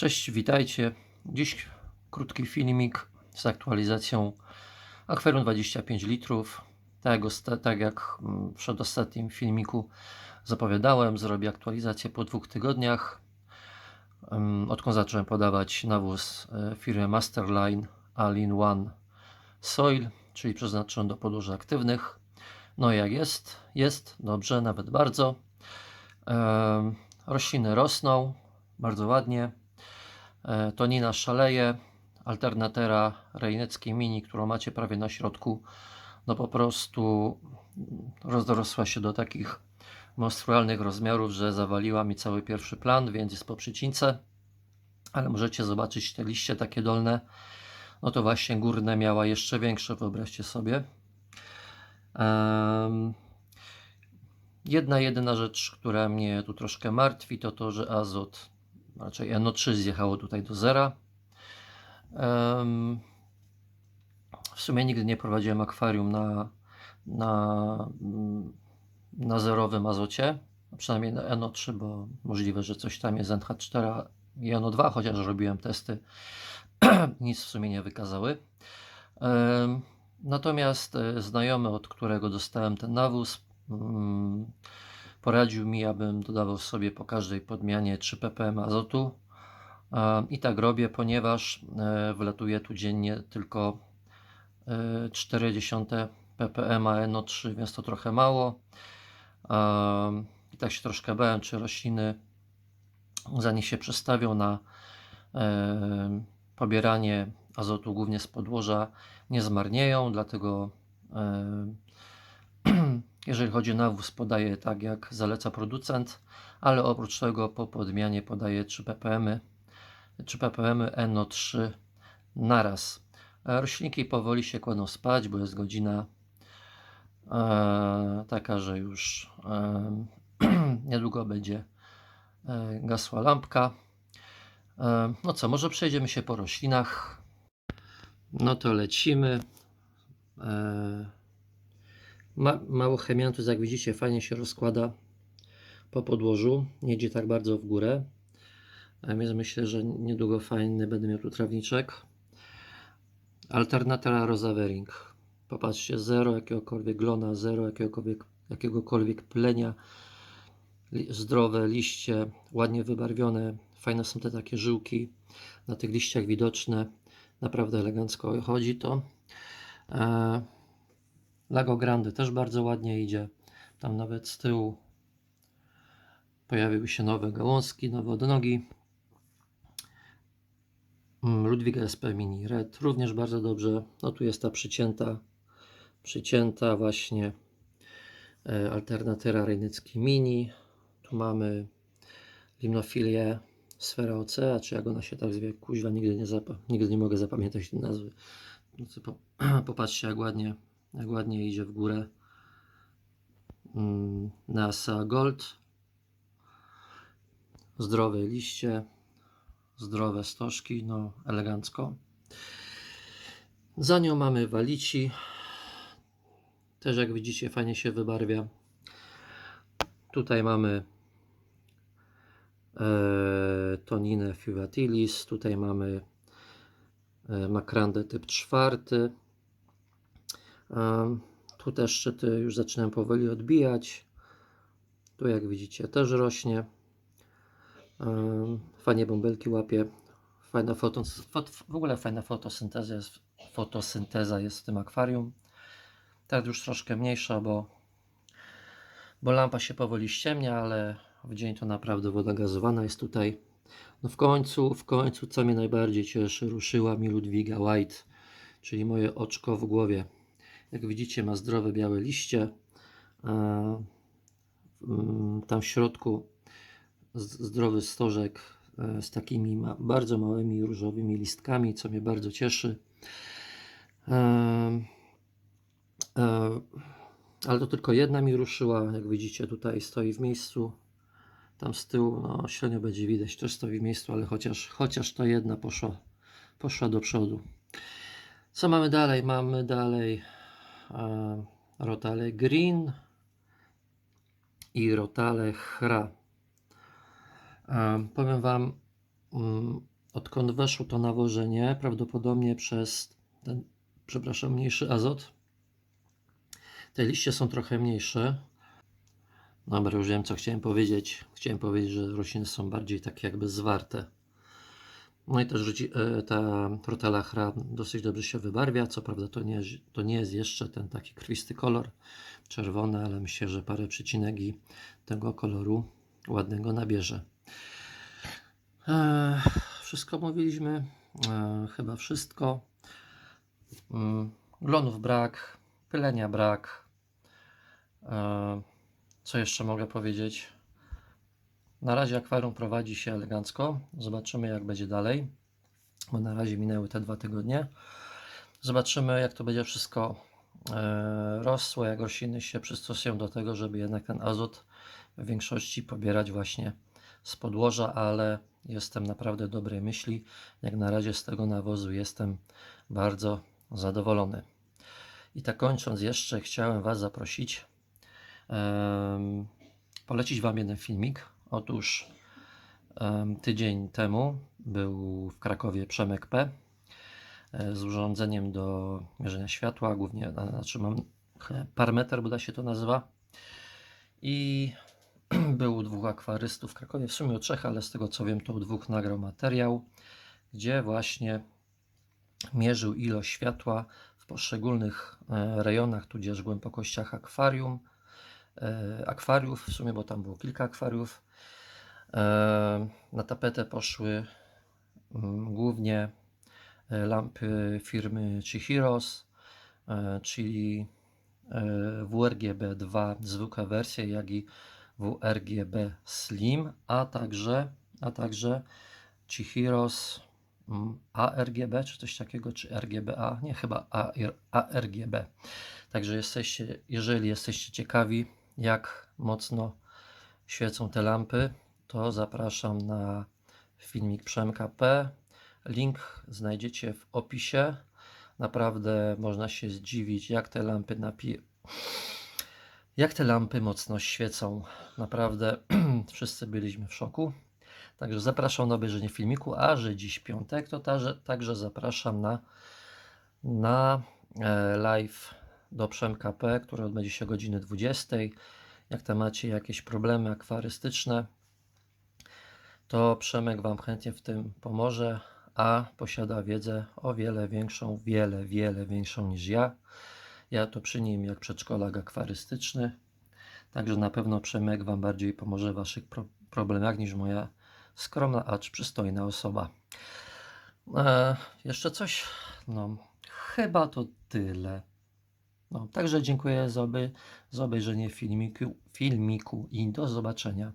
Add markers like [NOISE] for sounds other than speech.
Cześć, witajcie. Dziś krótki filmik z aktualizacją akwarium 25 litrów. Tak tak jak mm, w przedostatnim filmiku zapowiadałem, zrobię aktualizację po dwóch tygodniach. Odkąd zacząłem podawać nawóz e, firmy Masterline All-in One Soil, czyli przeznaczony do podłoży aktywnych. No jak jest? Jest, dobrze, nawet bardzo. Rośliny rosną bardzo ładnie. E, Tonina szaleje, alternatera rejneckiej mini, którą macie prawie na środku, no po prostu rozrosła się do takich monstrualnych rozmiarów, że zawaliła mi cały pierwszy plan, więc jest po przycince. Ale możecie zobaczyć te liście takie dolne, no to właśnie górne miała jeszcze większe, wyobraźcie sobie. Em, Jedna jedyna rzecz, która mnie tu troszkę martwi, to to, że azot raczej NO3 zjechało tutaj do zera. W sumie nigdy nie prowadziłem akwarium na, na, na zerowym azocie, przynajmniej na NO3, bo możliwe, że coś tam jest NH4 i NO2, chociaż robiłem testy, [CLEARS THROAT] nic w sumie nie wykazały. Natomiast e, znajomy, od którego dostałem ten nawóz, mm, poradził mi, abym dodawał sobie po każdej podmianie 3 ppm azotu. E, I tak robię, ponieważ e, wlatuje tu dziennie tylko e, 0,4 ppm NO3, więc to trochę mało. E, I tak się troszkę bałem, czy rośliny, zanim się przestawią na e, pobieranie azotu głównie z podłoża, nie zmarnieją, dlatego e, jeżeli chodzi o nawóz, podaję tak jak zaleca producent, ale oprócz tego po podmianie podaję 3 ppm, 3 ppm NO3 naraz. E, Roślinki powoli się kładą spać, bo jest godzina e, taka, że już e, [CLEARS THROAT] niedługo będzie e, gasła lampka. E, no co, może przejdziemy się po roślinach. No to lecimy. E, ma, mało chemiantów, jak widzicie, fajnie się rozkłada po podłożu. Nie idzie tak bardzo w górę. Więc myślę, że niedługo fajny będę miał tu trawniczek. Alternatera Rosavering. Popatrzcie, zero jakiegokolwiek glona, zero jakiegokolwiek, jakiegokolwiek plenia. Zdrowe liście, ładnie wybarwione. Fajne są te takie żyłki na tych liściach widoczne. Naprawdę elegancko chodzi to. E, Lago Grande też bardzo ładnie idzie. Tam nawet z tyłu pojawiły się nowe gałązki, nowe odnogi. Mm, Ludwig SP Mini Red również bardzo dobrze. No tu jest ta przycięta, przycięta właśnie e, alternatera Rejnycki Mini. Tu mamy limnofilię Sfera Ocea, czy jak ona się tak zwie, kuźwa, nigdy nie, nigdy nie mogę zapamiętać tej nazwy. No [CLEARS THROAT] Popatrzcie jak ładnie, jak ładnie idzie w górę. Mm, NASA Gold. Zdrowe liście, zdrowe stożki, no elegancko. Za nią mamy walici. Też jak widzicie fajnie się wybarwia. Tutaj mamy e, Toninę Fuvatilis. Tutaj mamy e, Macrandę typ czwarty. Tu te szczyty już zaczynają powoli odbijać. Tu jak widzicie też rośnie. Fajnie bąbelki łapie. Fajna foto, fot, w ogóle fajna fotosynteza jest, fotosynteza jest w tym akwarium. Tak już troszkę mniejsza, bo, bo lampa się powoli ściemnia, ale w dzień to naprawdę woda gazowana jest tutaj. No w końcu, w końcu, co mnie najbardziej cieszy, ruszyła mi Ludwiga White, czyli moje oczko w głowie. Jak widzicie, ma zdrowe białe liście. E, mm, Tam w środku zdrowy stożek e, z takimi bardzo małymi różowymi listkami, co mnie bardzo cieszy. E, ale to tylko jedna mi ruszyła, jak widzicie tutaj stoi w miejscu. Tam z tyłu, no średnio będzie widać, też stoi w miejscu, ale chociaż, chociaż to jedna poszła, poszła do przodu. Co mamy dalej? Mamy dalej Rotale Green i Rotale Hra. E, powiem Wam, mm, odkąd weszło to nawożenie, prawdopodobnie przez ten, przepraszam, mniejszy azot, te liście są trochę mniejsze. Dobra, już wiem co chciałem powiedzieć. Chciałem powiedzieć, że rośliny są bardziej takie jakby zwarte. No i też e, ta protelachra dosyć dobrze się wybarwia. Co prawda to nie, to nie jest jeszcze ten taki krwisty kolor czerwony, ale myślę, że parę przycinek i tego koloru ładnego nabierze. E, wszystko mówiliśmy. E, chyba wszystko. Mm, glonów brak, pylenia brak. Co jeszcze mogę powiedzieć? Na razie akwarium prowadzi się elegancko. Zobaczymy, jak będzie dalej. Bo na razie minęły te dwa tygodnie. Zobaczymy, jak to będzie wszystko e, rosło, jak rośliny się przystosują do tego, żeby jednak ten azot w większości pobierać właśnie z podłoża, ale jestem naprawdę dobrej myśli. Jak na razie z tego nawozu jestem bardzo zadowolony. I tak kończąc jeszcze, chciałem Was zaprosić, polecić Wam jeden filmik. Otóż tydzień temu był w Krakowie Przemek P e, z urządzeniem do mierzenia światła, głównie, znaczy mam e, parametr, bodaj się to nazywa. I [CLEARS THROAT] był u dwóch akwarystów w Krakowie, w sumie u trzech, ale z tego co wiem, to u dwóch nagrał materiał, gdzie właśnie mierzył ilość światła w poszczególnych e, rejonach, tudzież głębokościach akwarium, akwariów, w sumie, bo tam było kilka akwariów. E, Na tapetę poszły mm, głównie e, lampy firmy Chihiros, e, czyli e, WRGB 2 zwykłe wersje, jak i WRGB Slim, a także, a także Chihiros mm, ARGB, czy coś takiego, czy RGBA, nie chyba AR, ARGB. Także jesteście, jeżeli jesteście ciekawi, jak mocno świecą te lampy, to zapraszam na filmik Przemka P. Link znajdziecie w opisie. Naprawdę można się zdziwić, jak te lampy napi- jak te lampy mocno świecą. Naprawdę [CLEARS THROAT] wszyscy byliśmy w szoku. Także zapraszam na obejrzenie filmiku, a że dziś piątek, to także, także zapraszam na, na e, live do Przemka P, który odbędzie się godziny 20. Jak tam macie jakieś problemy akwarystyczne, to Przemek Wam chętnie w tym pomoże, a posiada wiedzę o wiele większą, wiele, wiele większą niż ja. Ja to przy nim jak przedszkolak akwarystyczny, także na pewno Przemek Wam bardziej pomoże w Waszych pro problemach niż moja skromna, acz przystojna osoba. E, jeszcze coś? No, chyba to tyle. No, także dziękuję za, oby, za obejrzenie filmiku, filmiku i do zobaczenia.